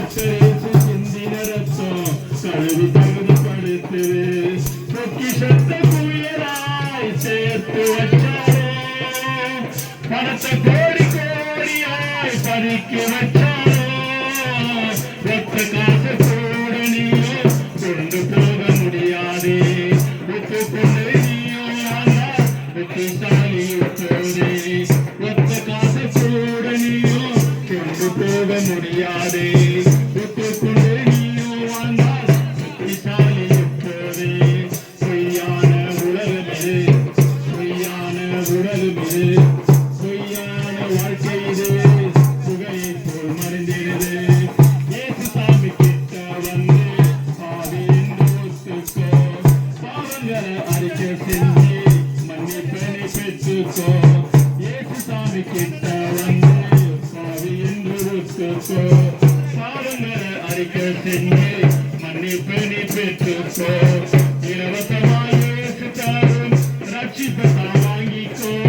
ಅಕ್ಷರೇಸು ಹಿಂದಿನ ರತ್ತು ಸರದಿ ತಗದು ಪಡುತ್ತೇವೆ ಪ್ರತಿ ಶಬ್ದ ಕುಯ್ಯರ போக முடியாதே. ஒத்துக்கொண்டு நீயோ வாழ்ந்தால் புத்திசாலி போதே பொய்யான உலகம் இது. பொய்யான உலகம் இது. பொய்யான வாழ்க்கை இது. புகையை போல் மறைந்திருது சாமி கிட்ட வந்து பாவி என்று ஒத்துக்கோ பாவங்களை அறிக்கை செஞ்சு மன்னிப்பனை பெற்றுக்கோ. சாமி கிட்ட Thank you.